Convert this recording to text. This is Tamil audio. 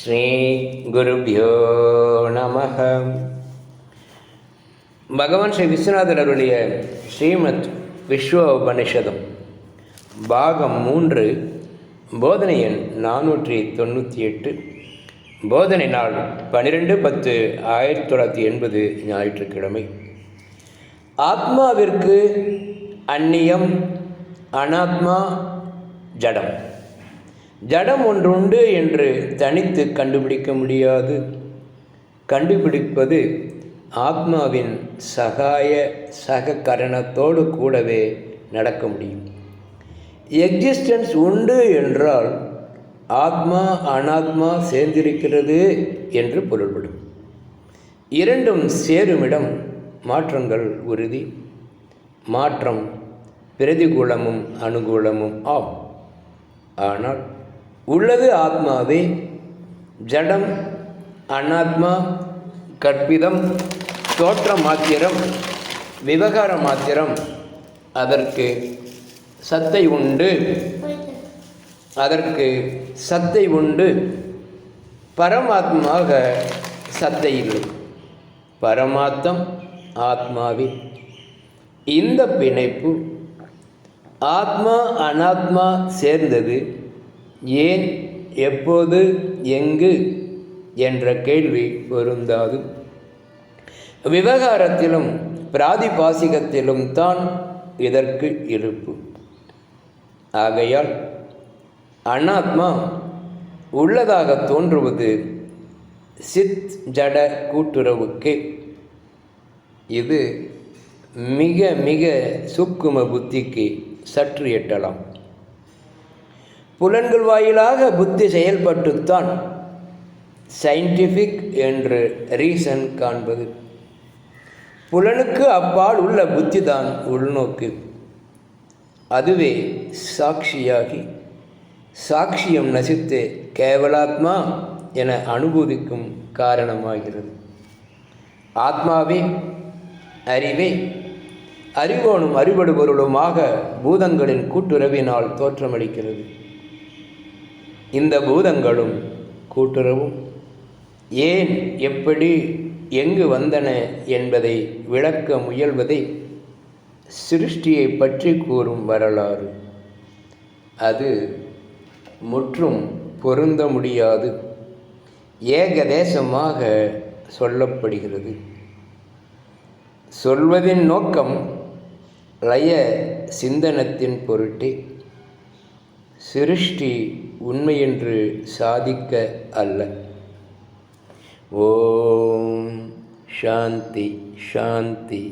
ஸ்ரீகுருभ्यो நம பகவான் ஸ்ரீ விஸ்வநாதர் அருளிய ஸ்ரீமத் விஸ்வ உபனிஷதம் பாகம் மூன்று போதனை எண் நானூற்றி தொண்ணூற்றி எட்டு போதனை நாள் பன்னிரெண்டு பத்து ஆயிரத்தி தொள்ளாயிரத்தி எண்பது ஞாயிற்றுக்கிழமை. ஆத்மாவிற்கு அந்நியம் அனாத்மா ஜடம். ஜடம் ஒன்றுண்டு என்று தனித்து கண்டுபிடிக்க முடியாது. கண்டுபிடிப்பது ஆத்மாவின் சகாய சககரணத்தோடு கூடவே நடக்க முடியும். எக்ஸிஸ்டன்ஸ் உண்டு என்றால் ஆத்மா அனாத்மா சேர்ந்திருக்கிறது என்று பொருள்படும். இரண்டும் சேருமிடம் மாற்றங்கள் உறுதி. மாற்றம் பிரதிகூலமும் அனுகூலமும் ஆம். ஆனால் உள்ளது ஆத்மாவே ஜடம் அனாத்மா கற்பிதம் தோற்ற மாத்திரம் விவகார மாத்திரம் அதற்கு சத்தை உண்டு. அதற்கு சத்தை உண்டு. பரமாத்மாக சத்தை இல்லை. பரமாத்தம் ஆத்மாவில் இந்த பிணைப்பு ஆத்மா அனாத்மா சேர்ந்தது ஏன் எப்போது எங்கு என்ற கேள்வி பொருந்தாது விவகாரத்திலும் பிராதிபாசிகத்திலும் தான் இதற்கு இருப்பு. ஆகையால் அனாத்மா உள்ளதாக தோன்றுவது சித் ஜட கூட்டுறவுக்கு. இது மிக மிக சுக்கும புத்திக்கு சற்று எட்டலாம். புலன்கள் வாயிலாக புத்தி செயல்பட்டுத்தான் சயின்டிஃபிக் என்று ரீசன் காண்பது. புலனுக்கு அப்பால் உள்ள புத்தி தான் உள்நோக்கு. அதுவே சாட்சியாகி சாட்சியம் நசித்து கேவலாத்மா என அனுபவிக்கும் காரணமாகிறது. ஆத்மாவே அறிவே அறிவோனும் அறிவடுபொருளுமாக பூதங்களின் கூட்டுறவினால் தோற்றமளிக்கிறது. இந்த பூதங்களும் கூட்டுறவும். ஏன் எப்படி எங்கு வந்தன என்பதை விளக்க முயல்வதை சிருஷ்டியை பற்றி கூறும் வரலாறு. அது முற்றும் பொருந்த முடியாது. ஏகதேசமாக சொல்லப்படுகிறது. சொல்வதின் நோக்கம் லய சிந்தனத்தின் பொருட்டே. சிருஷ்டி உண்மையென்று சாதிக்க அல்ல. ஓம். சாந்தி சாந்தி